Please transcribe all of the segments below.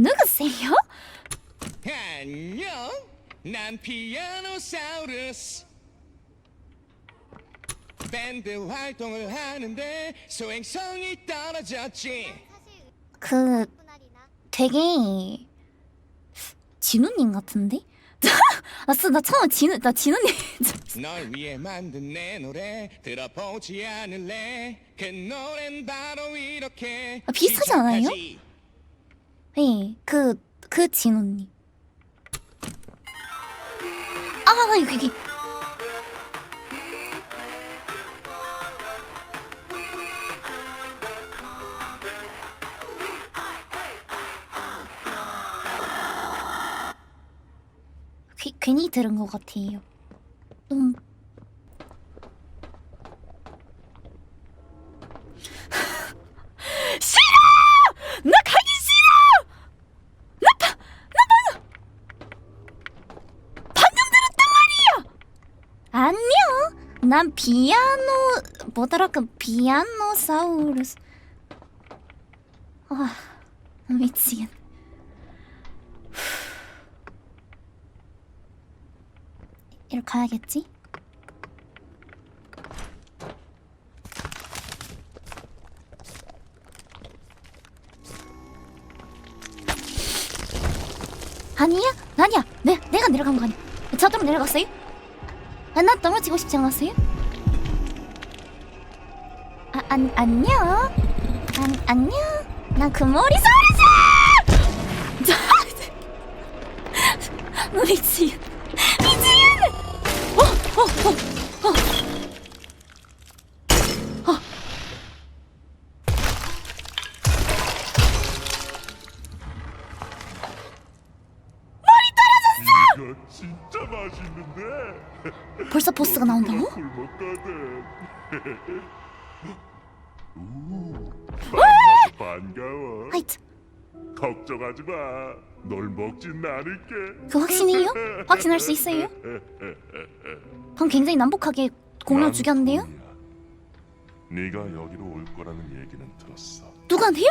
누구세요? 안녕. 난 피아노사우루스. 밴드 활동을 하는데 소행성이 떨어졌지. 그 되게 진우님 같은데? 아싸 나 처음 진우 나 진우님 널 위해 만든 내 노래 들어보지 않을래? 그 노래는 바로 이렇게 아, 비슷하지 않아요? 시작하지. 네 그 그 진우님 아 여기 여기 귀, 괜히 들은 것 같아요. 음. 싫어! 나 가기 싫어! 나 바, 나 방금 방금 들었단 안녕. 난 피아노 뭐더라 그 피아노사우루스. 아 미치겠네. 이리 가야겠지? 아니야? 아니야. 내, 내가 내려간 거 아니야. 저대로 내려갔어요? 아, 나 떨어지고 싶지 않았어요? 아, 안, 안녕? 안, 안녕? 난 그 머리 소리지! 미치겠, 미치겠네! 어, 어, 어, 어. 어. 진짜 맛있는데 벌써 보스가 나온다고? 우 만나서 반가워 하이트, 걱정하지 마 널 먹진 않을게 그 확신이에요? 확신할 수 있어요? 그럼 굉장히 남북하게 공룡 난 죽였는데요? 꿈이야. 네가 여기로 올 거라는 얘기는 들었어 누구한테요?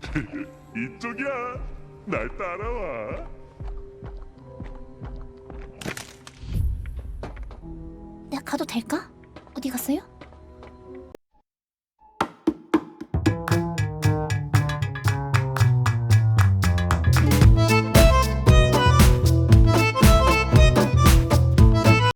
이쪽이야 날 따라와 가도 될까? 어디 갔어요?